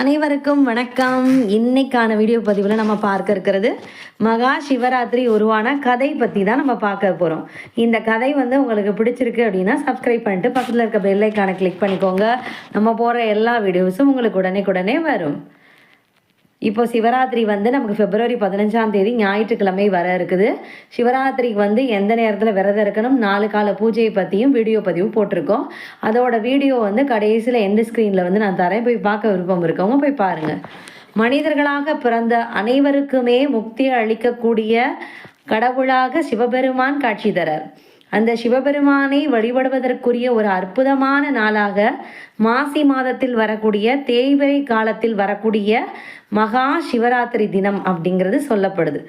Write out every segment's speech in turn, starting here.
அனைவருக்கும் வணக்கம். இன்னைக்கான வீடியோ பதிவில் நம்ம பார்க்க இருக்கிறது மகா சிவராத்திரி உருவான கதை பற்றி தான் நம்ம பார்க்க போகிறோம் இந்த கதை வந்து உங்களுக்கு பிடிச்சிருக்கு அப்படின்னா சப்ஸ்கிரைப் பண்ணிட்டு பக்கத்தில் இருக்க பெல்லைக்கான கிளிக் பண்ணிக்கோங்க. நம்ம போகிற எல்லா வீடியோஸும் உங்களுக்கு உடனே உடனே வரும். இப்போ சிவராத்திரி வந்து நமக்கு பிப்ரவரி பதினஞ்சாம் தேதி ஞாயிற்றுக்கிழமை வர இருக்குது. சிவராத்திரிக்கு வந்து எந்த நேரத்தில் விரதம் இருக்கணும்? நாலு கால பூஜையை பற்றியும் வீடியோ பதிவும் போட்டிருக்கோம். அதோட வீடியோ வந்து கடைசியில் எந்த ஸ்க்ரீனில் வந்து நான் தரேன். போய் பார்க்க விருப்பம் இருக்கவங்க போய் பாருங்கள் மனிதர்களாக பிறந்த அனைவருக்குமே முக்தி அளிக்கக்கூடிய கடவுளாக சிவபெருமான் காட்சி தரார் அந்த சிவபெருமானை வழிபடுவதற்குரிய ஒரு அற்புதமான நாளாக மாசி மாதத்தில் வரக்கூடிய தேய்பிரை காலத்தில் வரக்கூடிய மகா சிவராத்திரி தினம் அப்படிங்கிறது சொல்லப்படுது.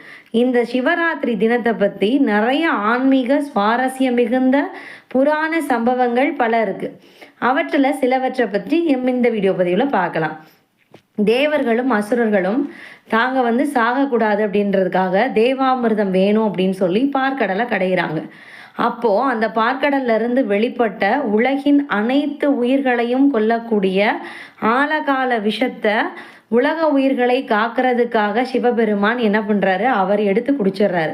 இந்த சிவராத்திரி தினத்தை பற்றி நிறைய ஆன்மீக சுவாரஸ்யம் மிகுந்த புராண சம்பவங்கள் பல இருக்குது அவற்றில் சிலவற்றை பற்றி எம் இந்த வீடியோ பதிவில் பார்க்கலாம். தேவர்களும் அசுரர்களும் தாங்க வந்து சாகக்கூடாது அப்படின்றதுக்காக தேவாமிர்தம் வேணும் அப்படின்னு சொல்லி பார்க்கடலை கடையிறாங்க. அப்போ அந்த பார்க்கடல்ல இருந்து வெளிப்பட்ட உலகின் அனைத்து உயிர்களையும் கொல்லக்கூடிய ஆழகால விஷத்தை உலக உயிர்களை காக்கிறதுக்காக சிவபெருமான் என்ன பண்றாரு? அவர் எடுத்து குடிச்சிடுறாரு.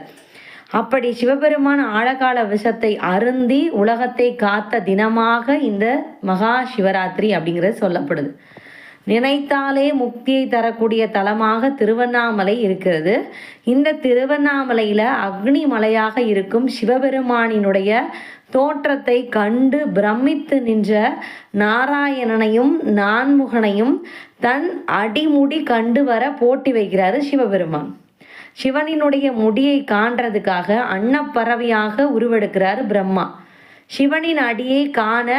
அப்படி சிவபெருமான் ஆழகால விஷத்தை அருந்தி உலகத்தை காத்த தினமாக இந்த மகா சிவராத்திரி அப்படிங்கிறது சொல்லப்படுது. நினைத்தாலே முக்தியை தரக்கூடிய தலமாக திருவண்ணாமலை இருக்கிறது. இந்த திருவண்ணாமலையில் அக்னி மலையாக இருக்கும் சிவபெருமானினுடைய தோற்றத்தை கண்டு பிரமித்து நின்ற நாராயணனையும் நான்முகனையும் தன் அடிமுடி கண்டு வர போட்டி வைக்கிறாரு சிவபெருமான். சிவனினுடைய முடியை காண்றதுக்காக அன்னப்பறவையாக உருவெடுக்கிறார் பிரம்மா. சிவனின் அடியை காண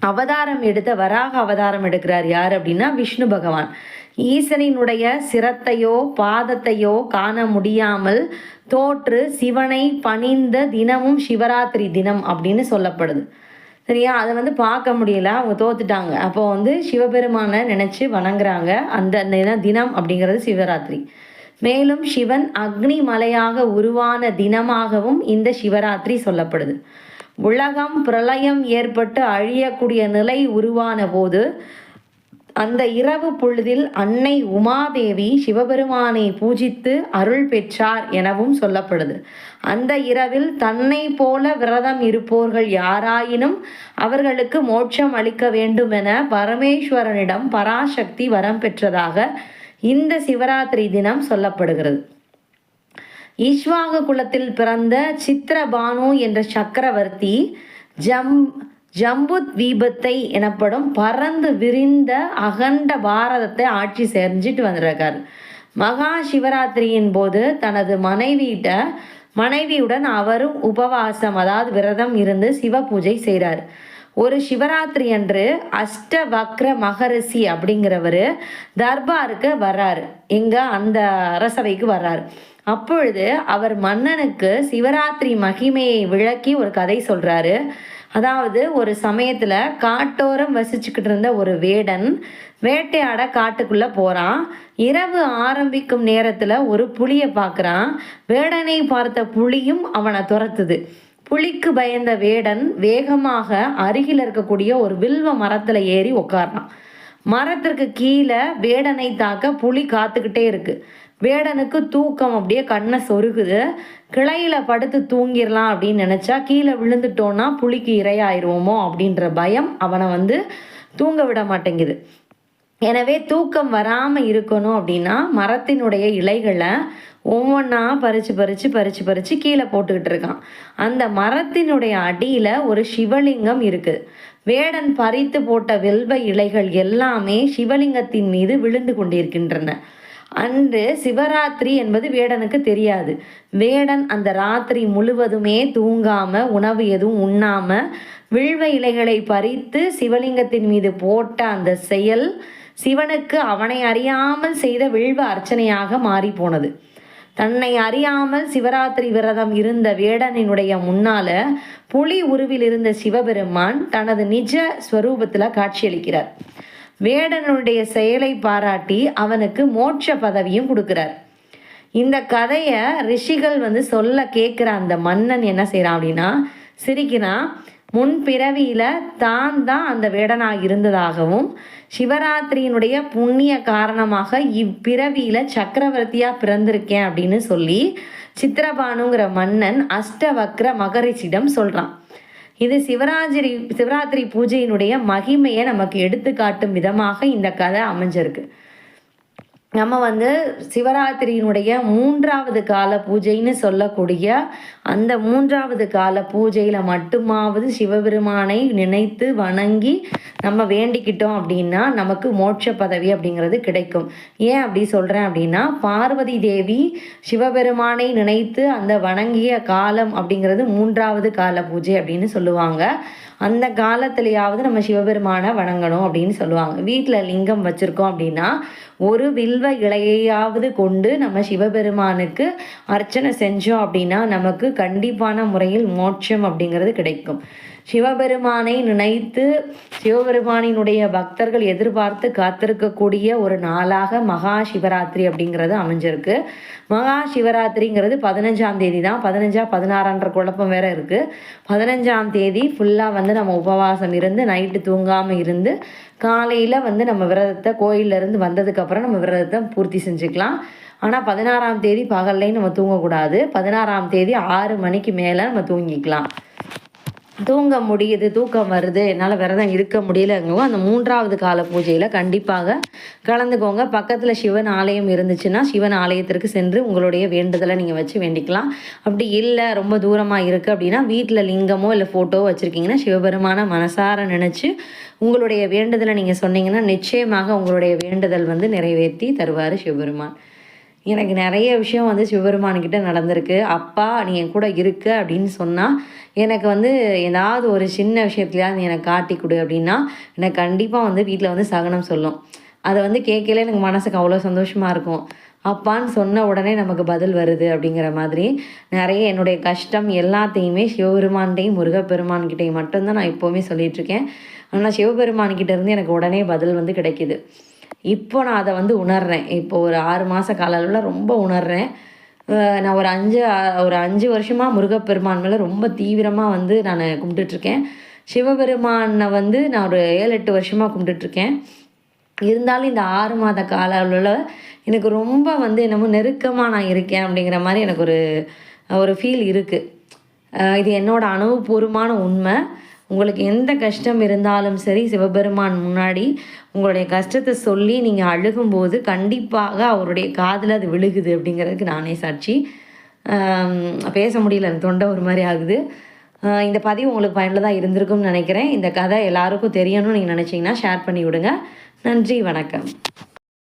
அவதாரம் எடுத்த வராக அவதாரம் எடுக்கிறார் யார் அப்படின்னா விஷ்ணு பகவான். ஈசனினுடைய சிரத்தையோ பாதத்தையோ காண முடியாமல் தோற்று சிவனை பணிந்த தினமும் சிவராத்திரி தினம் அப்படின்னு சொல்லப்படுது. சரியா? அதை வந்து பார்க்க முடியல. அவங்க தோத்துட்டாங்க. அப்போ வந்து சிவபெருமானை நினச்சி வணங்குறாங்க. அந்த தின தினம் அப்படிங்கிறது சிவராத்திரி. மேலும் சிவன் அக்னி மலையாக உருவான தினமாகவும் இந்த சிவராத்திரி சொல்லப்படுது. உலகம் பிரளயம் ஏற்பட்டு அழியக்கூடிய நிலை உருவான போது அந்த இரவு பொழுதில் அன்னை உமாதேவி சிவபெருமானை பூஜித்து அருள் பெற்றார் எனவும் சொல்லப்படுது. அந்த இரவில் தன்னை போல விரதம் இருப்போர்கள் யாராயினும் அவர்களுக்கு மோட்சம் அளிக்க வேண்டுமென பரமேஸ்வரனிடம் பராசக்தி வரம் பெற்றதாக இந்த சிவராத்திரி தினம் சொல்லப்படுகிறது. ஈஸ்வாக குலத்தில் பிறந்த சித்திரபானு என்ற சக்கரவர்த்தி ஜம் ஜம்பு தீபத்தை எனப்படும் பறந்து விரிந்த அகண்ட பாரதத்தை ஆட்சி செஞ்சுட்டு வந்திருக்கார். மகா சிவராத்திரியின் போது தனது மனைவியிட்ட மனைவியுடன் அவரும் உபவாசம் அதாவது விரதம் இருந்து சிவ பூஜை செய்கிறார் ஒரு சிவராத்திரி அன்று அஷ்டவக்ர மகரிஷி அப்படிங்கிறவர் தர்பாருக்கு வர்றாரு. இங்கே அந்த அரசவைக்கு வர்றாரு. அப்பொழுது அவர் மன்னனுக்கு சிவராத்திரி மகிமையை விளக்கி ஒரு கதை சொல்கிறாரு அதாவது ஒரு சமயத்தில் காட்டோரம் வசிச்சுக்கிட்டு இருந்த ஒரு வேடன் வேட்டையாட காட்டுக்குள்ளே போகிறான் இரவு ஆரம்பிக்கும் நேரத்தில் ஒரு புலியை பார்க்குறான் வேடனை பார்த்த புளியும் அவனை துரத்துது. புலிக்கு பயந்த வேடன் வேகமாக அருகில் இருக்கக்கூடிய ஒரு வில்வ மரத்தில் ஏறி உட்கார்றான் மரத்திற்கு கீழே வேடனை தாக்க புலி காத்துக்கிட்டே இருக்கு. வேடனுக்கு தூக்கம் அப்படியே கண்ணை சொருகுது. கிளையில படுத்து தூங்கிடலாம் அப்படின்னு நினச்சா கீழே விழுந்துட்டோன்னா புலிக்கு இரையாயிருவோமோ அப்படின்ற பயம் அவனை வந்து தூங்க விட மாட்டேங்குது. எனவே தூக்கம் வராமல் இருக்கணும் அப்படின்னா மரத்தினுடைய இலைகளை ஒவ்வொன்றா பறித்து பறித்து பறித்து பறித்து கீழே போட்டுக்கிட்டு இருக்கான். அந்த மரத்தினுடைய அடியில் ஒரு சிவலிங்கம் இருக்குது வேடன் பறித்து போட்ட வெல்வ இலைகள் எல்லாமே சிவலிங்கத்தின் மீது விழுந்து கொண்டிருக்கின்றன. அன்று சிவராத்திரி என்பது வேடனுக்கு தெரியாது. வேடன் அந்த ராத்திரி முழுவதுமே தூங்காம உணவு எதுவும் உண்ணாம வில்வ இலைகளை பறித்து சிவலிங்கத்தின் மீது போட்ட அந்த செயல் சிவனுக்கு அவனை அறியாமல் செய்த வில்வ அர்ச்சனையாக மாறி போனது தன்னை அறியாமல் சிவராத்திரி விரதம் இருந்த வேடனினுடைய முன்னால புலி உருவில் இருந்த சிவபெருமான் தனது நிஜ ஸ்வரூபத்தில் காட்சியளிக்கிறார். வேடனுடைய செயலை பாராட்டி அவனுக்கு மோட்ச பதவியும் கொடுக்கிறார். இந்த கதையை ரிஷிகள் வந்து சொல்ல கேட்குற அந்த மன்னன் என்ன செய்கிறான் அப்படின்னா சிரிக்கிறான் முன் பிறவியில் தான் தான் அந்த வேடனாக இருந்ததாகவும் சிவராத்திரியினுடைய புண்ணிய காரணமாக இப்பிறவியில் சக்கரவர்த்தியாக பிறந்திருக்கேன் அப்படின்னு சொல்லி சித்திரபானுங்கிற மன்னன் அஷ்டவக்ர மகரிஷிடம் சொல்கிறான் இது சிவராத்திரி சிவராத்திரி பூஜையினுடைய மகிமையை நமக்கு எடுத்து காட்டும் விதமாக இந்த கதை அமைஞ்சிருக்கு. நம்ம வந்து சிவராத்திரியினுடைய மூன்றாவது கால பூஜைன்னு சொல்லக்கூடிய அந்த மூன்றாவது கால பூஜையில் மட்டுமாவது சிவபெருமானை நினைத்து வணங்கி நம்ம வேண்டிக்கிட்டோம் அப்படின்னா நமக்கு மோட்ச பதவி அப்படிங்கிறது கிடைக்கும். ஏன் அப்படி சொல்கிறேன் அப்படின்னா பார்வதி தேவி சிவபெருமானை நினைத்து அந்த வணங்கிய காலம் அப்படிங்கிறது மூன்றாவது கால பூஜை அப்படின்னு சொல்லுவாங்க. அந்த காலத்திலேயாவது நம்ம சிவபெருமானை வணங்கணும் அப்படின்னு சொல்லுவாங்க. வீட்டில் லிங்கம் வச்சுருக்கோம் அப்படின்னா ஒரு வில் செல்வ இலையாவது கொண்டு நம்ம சிவபெருமானுக்கு அர்ச்சனை செஞ்சோம் அப்படின்னா நமக்கு கண்டிப்பான முறையில் மோட்சம் அப்படிங்கிறது கிடைக்கும். சிவபெருமானை நினைத்து சிவபெருமானினுடைய பக்தர்கள் எதிர்பார்த்து காத்திருக்கக்கூடிய ஒரு நாளாக மகா சிவராத்திரி அப்படிங்கிறது அமைஞ்சிருக்கு. மகா சிவராத்திரிங்கிறது பதினஞ்சாம் தேதி தான். பதினஞ்சா பதினாறான்ற குழப்பம் வேற இருக்குது பதினஞ்சாம் தேதி ஃபுல்லாக வந்து நம்ம உபவாசம் இருந்து நைட்டு தூங்காமல் இருந்து காலையில் வந்து நம்ம விரதத்தை கோயிலேருந்து வந்ததுக்கப்புறம் நம்ம விரதத்தை பூர்த்தி செஞ்சுக்கலாம். ஆனால் பதினாறாம் தேதி பகல்லையும் நம்ம தூங்கக்கூடாது. பதினாறாம் தேதி ஆறு மணிக்கு மேலே நம்ம தூங்கிக்கலாம். தூங்க முடியுது தூக்கம் வருது என்னால் விரதம் இருக்க முடியலங்கவும் அந்த மூன்றாவது கால பூஜையில் கண்டிப்பாக கலந்துக்கோங்க. பக்கத்தில் சிவன் ஆலயம் இருந்துச்சுன்னா சிவன் ஆலயத்திற்கு சென்று உங்களுடைய வேண்டுதலை நீங்கள் வச்சு வேண்டிக்கலாம். அப்படி இல்லை ரொம்ப தூரமாக இருக்குது அப்படின்னா வீட்டில் லிங்கமோ இல்லை ஃபோட்டோவோ வச்சுருக்கீங்கன்னா சிவபெருமான மனசார நினச்சி உங்களுடைய வேண்டுதலை நீங்கள் சொன்னீங்கன்னா நிச்சயமாக உங்களுடைய வேண்டுதல் வந்து நிறைவேற்றி தருவார் சிவபெருமான். எனக்கு நிறைய விஷயம் வந்து சிவபெருமான்கிட்ட நடந்திருக்கு. அப்பா நீ என் கூட இருக்க அப்படின்னு சொன்னால் எனக்கு வந்து ஏதாவது ஒரு சின்ன விஷயத்துலையாவது எனக்கு காட்டி கொடு அப்படின்னா எனக்கு கண்டிப்பாக வந்து வீட்டில் வந்து சகனம் சொல்லும். அதை வந்து கேட்கல எனக்கு மனசுக்கு அவ்வளோ சந்தோஷமாக இருக்கும். அப்பான்னு சொன்ன உடனே நமக்கு பதில் வருது அப்படிங்கிற மாதிரி நிறைய என்னுடைய கஷ்டம் எல்லாத்தையுமே சிவபெருமான்கிட்டையும் முருகப்பெருமான்கிட்டையும் மட்டும்தான் நான் எப்போவுமே சொல்லிகிட்ருக்கேன் ஆனால் சிவபெருமான்கிட்ட இருந்து எனக்கு உடனே பதில் வந்து கிடைக்கிது. இப்போ நான் அதை வந்து உணர்றேன். இப்போ ஒரு ஆறு மாத கால அளவில் ரொம்ப உணர்றேன். நான் ஒரு அஞ்சு ஒரு அஞ்சு வருஷமாக முருகப்பெருமான் மேலே ரொம்ப தீவிரமாக வந்து நான் கும்பிட்டுட்ருக்கேன். சிவபெருமானை வந்து நான் ஒரு ஏழு எட்டு வருஷமாக கும்பிட்டுட்ருக்கேன். இருந்தாலும் இந்த ஆறு மாத கால அளவில் எனக்கு ரொம்ப வந்து என்னமோ நெருக்கமாக நான் இருக்கேன் அப்படிங்கிற மாதிரி எனக்கு ஒரு ஒரு ஃபீல் இருக்குது இது என்னோடய அனுபவபூர்வமான உண்மை. உங்களுக்கு எந்த கஷ்டம் இருந்தாலும் சரி சிவபெருமான் முன்னாடி உங்களுடைய கஷ்டத்தை சொல்லி நீங்கள் அழுகும்போது கண்டிப்பாக அவருடைய காதில் அது விழுகுது அப்படிங்கிறதுக்கு நானே சாட்சி. பேச முடியல தொண்டை ஒரு மாதிரி ஆகுது. இந்த பதிவு உங்களுக்கு பயனுள்ளதாக இருந்திருக்கும்னு நினைக்கிறேன். இந்த கதை எல்லாருக்கும் தெரியணும்னு நீங்கள் நினச்சிங்கன்னா ஷேர் பண்ணி விடுங்க. நன்றி வணக்கம்.